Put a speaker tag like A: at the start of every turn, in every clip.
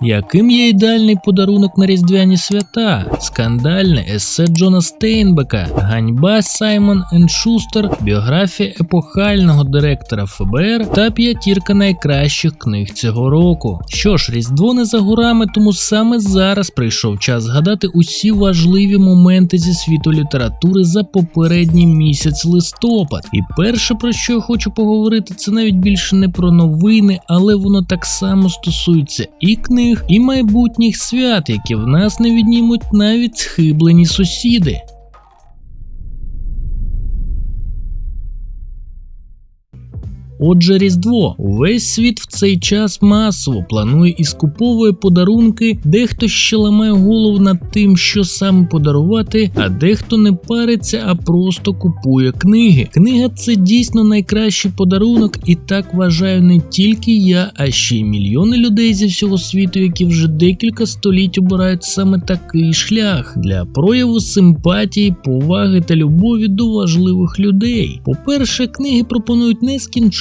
A: Яким є ідеальний подарунок на різдвяні свята? Скандальне есе Джона Стейнбека, ганьба Саймон енд Шустер, біографія епохального директора ФБР та п'ятірка найкращих книг цього року. Що ж, Різдво не за горами, тому саме зараз прийшов час згадати усі важливі моменти зі світу літератури за попередній місяць листопад. І перше про що я хочу поговорити, це навіть більше не про новини, але воно так само стосується і книг, і майбутніх свят, які в нас не віднімуть навіть схиблені сусіди. Отже, Різдво. Увесь світ в цей час масово планує і скуповує подарунки, дехто ще ламає голову над тим, що саме подарувати, а дехто не париться, а просто купує книги. Книга це дійсно найкращий подарунок, і так вважаю не тільки я, а ще й мільйони людей зі всього світу, які вже декілька століть обирають саме такий шлях для прояву симпатії, поваги та любові до важливих людей. По-перше, книги пропонують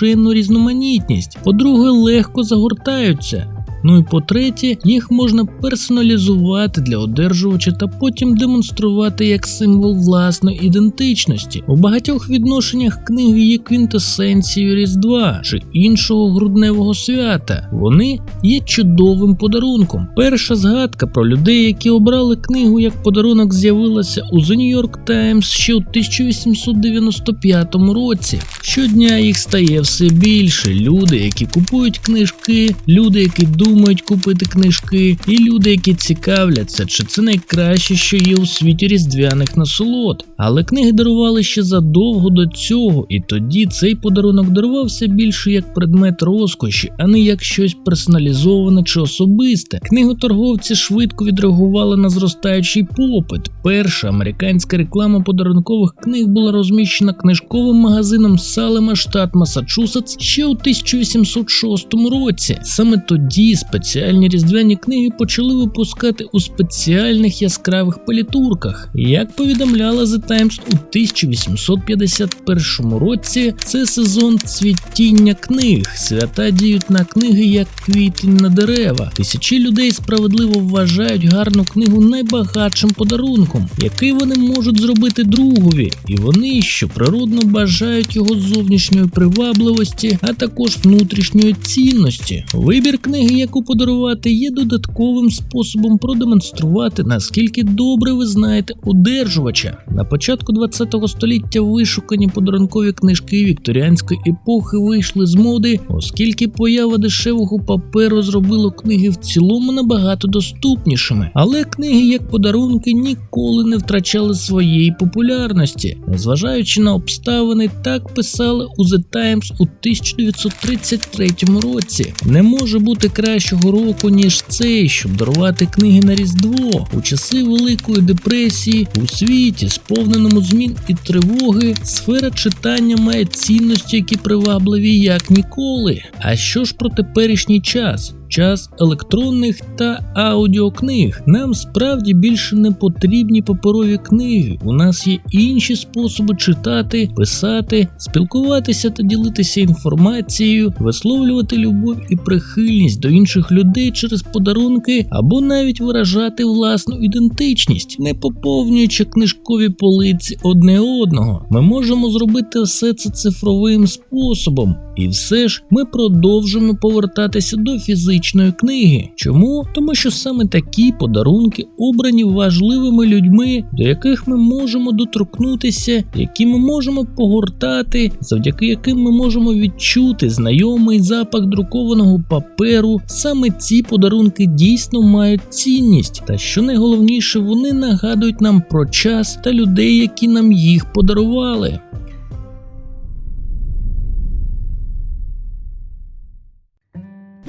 A: нескінченну різноманітність, по-друге, легко загортаються. Ну і по-третє, їх можна персоналізувати для одержувача та потім демонструвати як символ власної ідентичності. У багатьох відношеннях книги є квінтесенцією Різдва чи іншого грудневого свята. Вони є чудовим подарунком. Перша згадка про людей, які обрали книгу як подарунок, з'явилася у The New York Times ще у 1895 році. Щодня їх стає все більше. Люди, які купують книжки, люди, які думають купити книжки, і люди, які цікавляться, чи це найкраще, що є у світі різдвяних насолод. Але книги дарували ще задовго до цього, і тоді цей подарунок дарувався більше як предмет розкоші, а не як щось персоналізоване чи особисте. Книготорговці швидко відреагували на зростаючий попит. Перша американська реклама подарункових книг була розміщена книжковим магазином Салема, штат Масачусетс, ще у 1806 році. Саме тоді спеціальні різдвяні книги почали випускати у спеціальних яскравих палітурках. Як повідомляла The Times у 1851 році, це сезон цвітіння книг. Свята діють на книги як квітень на дерева. Тисячі людей справедливо вважають гарну книгу найбагатшим подарунком, який вони можуть зробити другові, і вони, що природно бажають його зовнішньої привабливості, а також внутрішньої цінності. Вибір книги, яку подарувати, є додатковим способом продемонструвати, наскільки добре ви знаєте одержувача. На початку 20 століття вишукані подарункові книжки вікторіанської епохи вийшли з моди, оскільки поява дешевого паперу зробило книги в цілому набагато доступнішими. Але книги як подарунки ніколи не втрачали своєї популярності, незважаючи на обставини, так писали у The Times у 1933 році. Не може бути кращого року, ніж цей, щоб дарувати книги на Різдво. У часи Великої депресії у світі, сповненому змін і тривоги, сфера читання має цінності, які привабливі як ніколи. А що ж про теперішній час? Час електронних та аудіокниг. Нам справді більше не потрібні паперові книги. У нас є інші способи читати, писати, спілкуватися та ділитися інформацією, висловлювати любов і прихильність до інших людей через подарунки або навіть виражати власну ідентичність, не поповнюючи книжкові полиці одне одного. Ми можемо зробити все це цифровим способом. І все ж ми продовжуємо повертатися до фізичної книги. Чому? Тому що саме такі подарунки обрані важливими людьми, до яких ми можемо доторкнутися, які ми можемо погортати, завдяки яким ми можемо відчути знайомий запах друкованого паперу. Саме ці подарунки дійсно мають цінність, та що найголовніше, вони нагадують нам про час та людей, які нам їх подарували.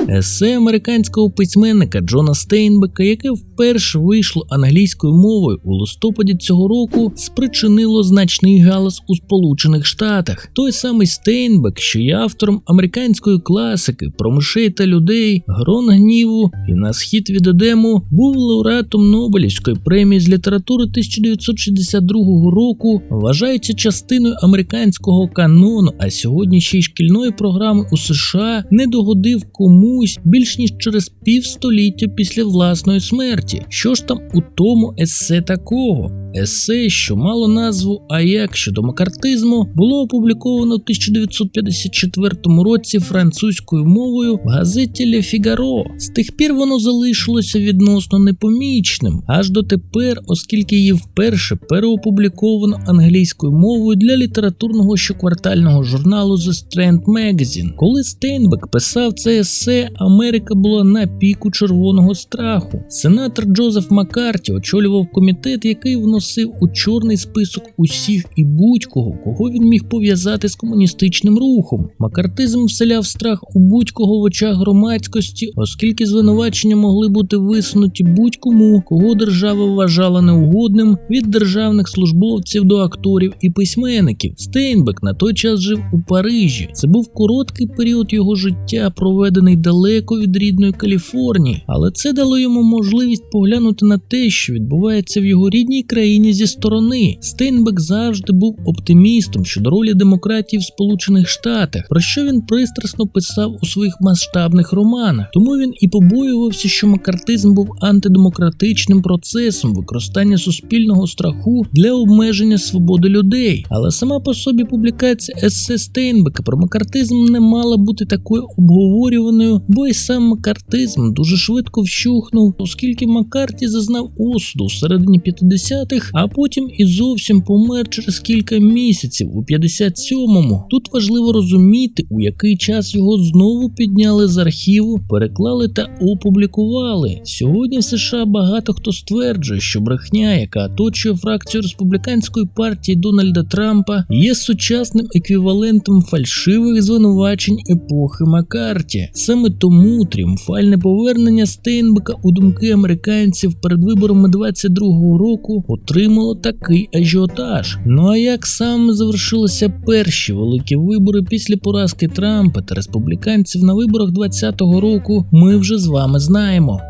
A: Есе американського письменника Джона Стейнбека, яке вперше вийшло англійською мовою у листопаді цього року, спричинило значний галас у Сполучених Штатах. Той самий Стейнбек, що є автором американської класики про мишей та людей, грон гніву і на схід від Едему, був лауреатом Нобелівської премії з літератури 1962 року, вважається частиною американського канону, а сьогодні ще й шкільної програми у США не догодив кому чомусь більш ніж через півстоліття після власної смерті. Що ж там у тому есе такого? Есе, що мало назву А як щодо макартизму, було опубліковано в 1954 році французькою мовою в газеті Le Figaro. З тих пір воно залишилося відносно непомічним аж дотепер, оскільки її вперше переопубліковано англійською мовою для літературного щоквартального журналу The Strand Magazine. Коли Стейнбек писав це есе, Америка була на піку червоного страху. Сенатор Джозеф Маккарті очолював комітет, який вносив у чорний список усіх і будь-кого, кого він міг пов'язати з комуністичним рухом. Макартизм вселяв страх у будь-кого в очах громадськості, оскільки звинувачення могли бути висунуті будь-кому, кого держава вважала неугодним від державних службовців до акторів і письменників. Стейнбек на той час жив у Парижі. Це був короткий період його життя, проведений далеко від рідної Каліфорнії, але це дало йому можливість поглянути на те, що відбувається в його рідній країні зі сторони. Стейнбек завжди був оптимістом щодо ролі демократії в Сполучених Штатах, про що він пристрасно писав у своїх масштабних романах. Тому він і побоювався, що макартизм був антидемократичним процесом використання суспільного страху для обмеження свободи людей. Але сама по собі публікація есе Стейнбека про макартизм не мала бути такою обговорюваною, бо і сам макартизм дуже швидко вщухнув, оскільки Маккарті зазнав осуду середині 50-х, а потім і зовсім помер через кілька місяців у 57-му. Тут важливо розуміти, у який час його знову підняли з архіву, переклали та опублікували. Сьогодні в США багато хто стверджує, що брехня, яка оточує фракцію республіканської партії Дональда Трампа, є сучасним еквівалентом фальшивих звинувачень епохи Маккарті. Саме тому тріумфальне повернення Стейнбека у думки американців перед виборами 22-го року отримало такий ажіотаж. Ну а як саме завершилися перші великі вибори після поразки Трампа та республіканців на виборах 20-го року, ми вже з вами знаємо.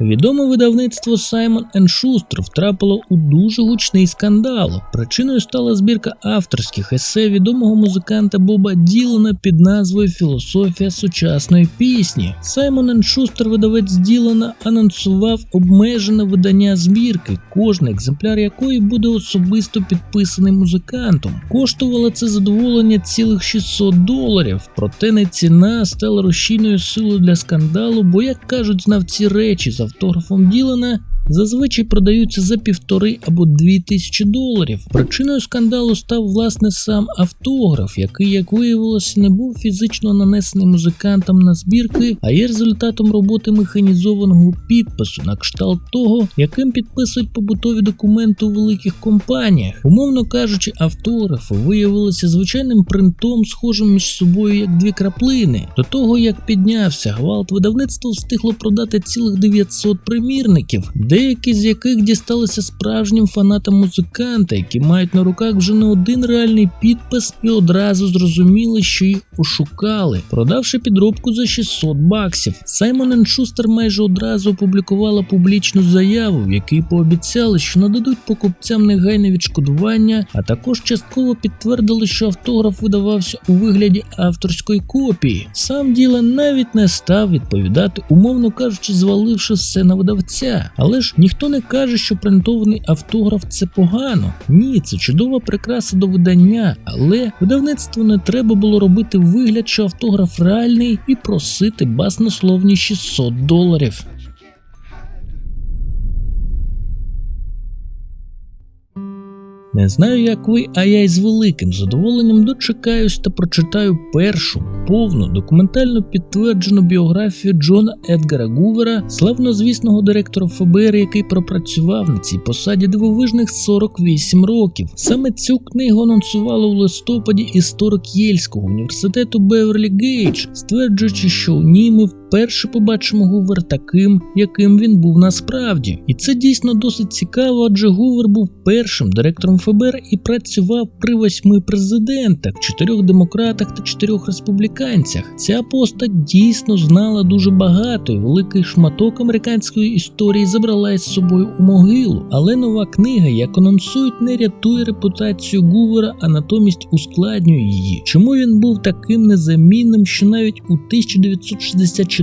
A: Відоме видавництво Simon Schuster втрапило у дуже гучний скандал. Причиною стала збірка авторських есе відомого музиканта Боба Ділана під назвою Філософія сучасної пісні. Simon Schuster, видавець Ділана, анонсував обмежене видання збірки, кожний екземпляр якої буде особисто підписаний музикантом. Коштувало це задоволення цілих 600 доларів, проте не ціна стала рушійною силою для скандалу, бо як кажуть знавці речі з автографом Ділана зазвичай продаються за півтори або дві тисячі доларів. Причиною скандалу став власне сам автограф, який, як виявилося, не був фізично нанесений музикантам на збірки, а є результатом роботи механізованого підпису на кшталт того, яким підписують побутові документи у великих компаніях. Умовно кажучи, автографи виявилися звичайним принтом, схожим між собою як дві краплини. До того як піднявся гвалт, видавництво встигло продати цілих 900 примірників деякі з яких дісталися справжнім фанатам музиканта, які мають на руках вже не один реальний підпис і одразу зрозуміли, що їх ошукали, продавши підробку за 600 баксів. Саймон Шустер майже одразу опублікувала публічну заяву, в якій пообіцяли, що нададуть покупцям негайне відшкодування, а також частково підтвердили, що автограф видавався у вигляді авторської копії. Сам Ділан навіть не став відповідати, умовно кажучи, зваливши все на видавця. Але ж ніхто не каже, що принтований автограф це погано. Ні, це чудова прикраса до видання, але видавництву не треба було робити вигляд, що автограф реальний, і просити баснословні 600 доларів. Не знаю, як ви, а я із великим задоволенням дочекаюсь та прочитаю першу повну документально підтверджену біографію Джона Едгара Гувера, славнозвісного директора ФБР, який пропрацював на цій посаді дивовижних 48 років. Саме цю книгу анонсувало у листопаді історик Єльського університету Беверлі Гейдж, стверджуючи, що у ній ми вперше побачимо Гувер таким, яким він був насправді. І це дійсно досить цікаво, адже Гувер був першим директором ФБР і працював при восьми президентах, чотирьох демократах та чотирьох республіканцях. Ця постать дійсно знала дуже багато, і великий шматок американської історії забрала із собою у могилу. Але нова книга, як анонсують, не рятує репутацію Гувера, а натомість ускладнює її. Чому він був таким незамінним, що навіть у 1964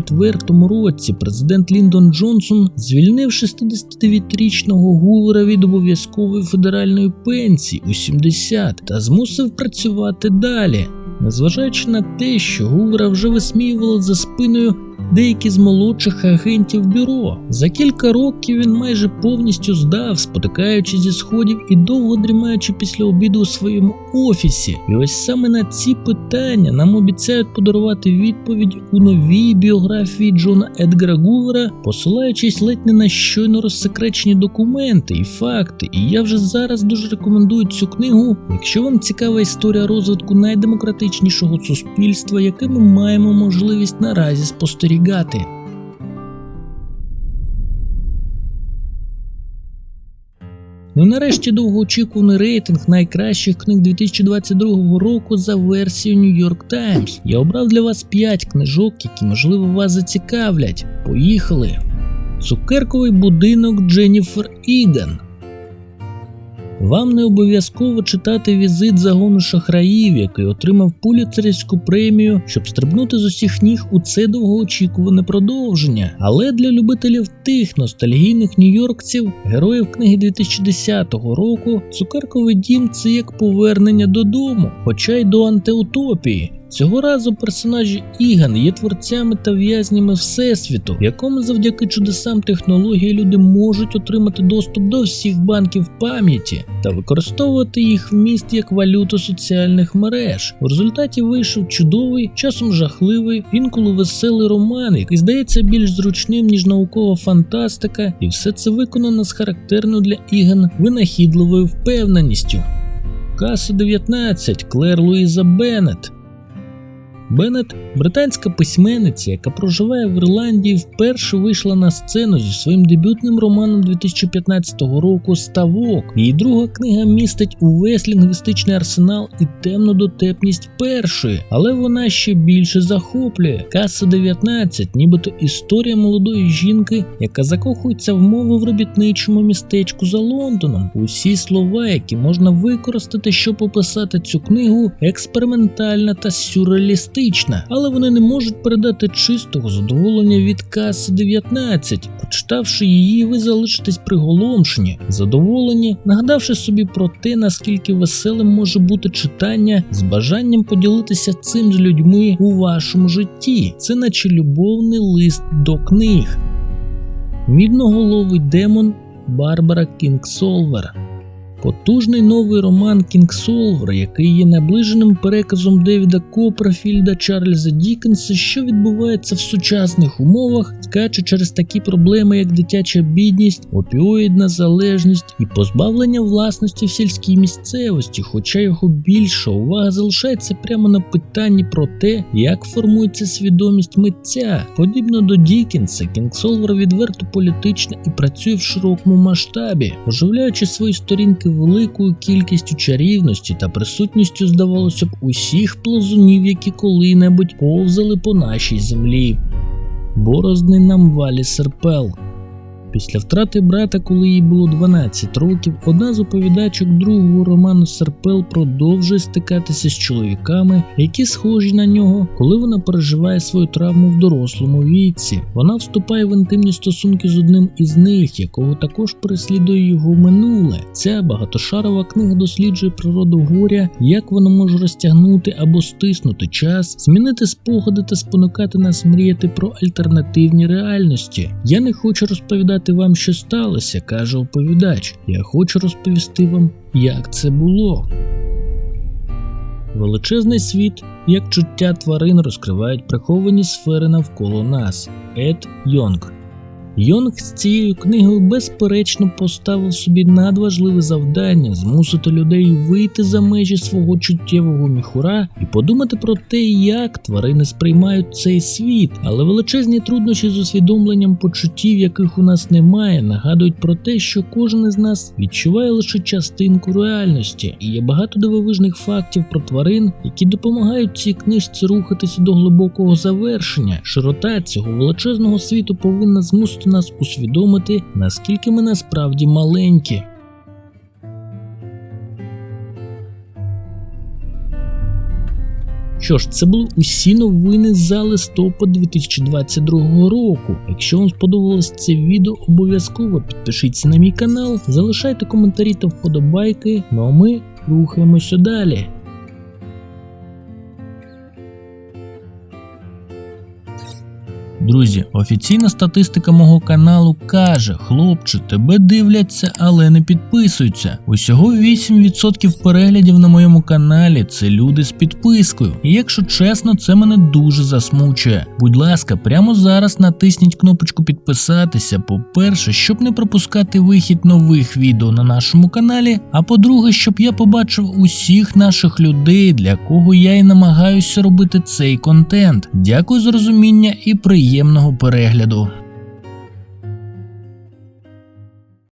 A: році президент Ліндон Джонсон звільнив 69-річного Гувера від обов'язкової федеральної пенсії у 70 та змусив працювати далі. Незважаючи на те, що Гувера вже висміювали за спиною деякі з молодших агентів бюро. За кілька років він майже повністю здав, спотикаючи зі сходів і довго дрімаючи після обіду у своєму офісі. І ось саме на ці питання нам обіцяють подарувати відповідь у новій біографії Джона Едгара Гувера, посилаючись ледь не на щойно розсекречені документи і факти. І я вже зараз дуже рекомендую цю книгу, якщо вам цікава історія розвитку найдемократичнішого суспільства, яке ми маємо можливість наразі спостерігати. Ну нарешті довгоочікуваний рейтинг найкращих книг 2022 року за версією New York Times. Я обрав для вас 5 книжок, які можливо вас зацікавлять. Поїхали! Цукерковий будинок Дженніфер Іган. Вам не обов'язково читати візит загону шахраїв, який отримав пуліцерівську премію, щоб стрибнути з усіх ніг у це довгоочікуване продовження. Але для любителів тих ностальгійних нью-йоркців, героїв книги 2010 року, цукерковий дім це як повернення додому, хоча й до антиутопії. Цього разу персонажі Іган є творцями та в'язнями Всесвіту, в якому завдяки чудесам технології люди можуть отримати доступ до всіх банків пам'яті та використовувати їх вміст як валюту соціальних мереж. У результаті вийшов чудовий, часом жахливий, інколи веселий роман, який здається більш зручним ніж наукова фантастика, і все це виконано з характерною для Іган винахідливою впевненістю. Каса 19 Клер Луїза Беннет Беннет, британська письменниця, яка проживає в Ірландії, вперше вийшла на сцену зі своїм дебютним романом 2015 року Ставок. Її друга книга містить увесь лінгвістичний арсенал і темну дотепність першої, але вона ще більше захоплює. Каса 19, нібито історія молодої жінки, яка закохується в мову в робітничому містечку за Лондоном. Усі слова, які можна використати, щоб описати цю книгу, експериментальна та сюрреалістична фантастична, але вони не можуть передати чистого задоволення від каси 19. Прочитавши її, ви залишитесь приголомшені, задоволені, нагадавши собі про те, наскільки веселим може бути читання з бажанням поділитися цим з людьми у вашому житті. Це наче любовний лист до книг. Мідноголовий демон Барбара Кінгсолвер Потужний новий роман Кінгсолвер, який є наближеним переказом Девіда Копрофільда Чарльза Дікенса, що відбувається в сучасних умовах, скаче через такі проблеми, як дитяча бідність, опіоїдна залежність і позбавлення власності в сільській місцевості, хоча його більша увага залишається прямо на питанні про те, як формується свідомість митця. Подібно до Дікенса, Кінгсолвер відверто політична і працює в широкому масштабі, оживляючи свої сторінки великою кількістю чарівності та присутністю, здавалося б, усіх плазунів, які коли-небудь повзали по нашій землі. Борозний нам валі серпел. Після втрати брата, коли їй було 12 років, одна з оповідачок другого роману Серпел продовжує стикатися з чоловіками, які схожі на нього, коли вона переживає свою травму в дорослому віці. Вона вступає в інтимні стосунки з одним із них, якого також переслідує його минуле. Ця багатошарова книга досліджує природу горя, як воно може розтягнути або стиснути час, змінити спогади та спонукати нас мріяти про альтернативні реальності. Я не хочу розповідати вам, що сталося, каже оповідач. Я хочу розповісти вам, як це було. Величезний світ, як чуття тварин розкривають приховані сфери навколо нас. Ед Йонг Йонг з цією книгою безперечно поставив собі надважливе завдання змусити людей вийти за межі свого чуттєвого міхура і подумати про те, як тварини сприймають цей світ, але величезні труднощі з усвідомленням почуттів, яких у нас немає, нагадують про те, що кожен із нас відчуває лише частинку реальності, і є багато дивовижних фактів про тварин, які допомагають цій книжці рухатися до глибокого завершення. Широта цього величезного світу повинна змусити нас усвідомити, наскільки ми насправді маленькі. Що ж, це були усі новини за листопад 2022 року. Якщо вам сподобалось це відео, обов'язково підпишіться на мій канал, залишайте коментарі та вподобайки. Ну а ми рухаємося далі. Друзі, офіційна статистика мого каналу каже: хлопче, тебе дивляться, але не підписуються. Усього 8% переглядів на моєму каналі це люди з підпискою. І якщо чесно, це мене дуже засмучує. Будь ласка, прямо зараз натисніть кнопочку підписатися. По-перше, щоб не пропускати вихід нових відео на нашому каналі. А по-друге, щоб я побачив усіх наших людей, для кого я і намагаюся робити цей контент. Дякую за розуміння і приємного перегляду.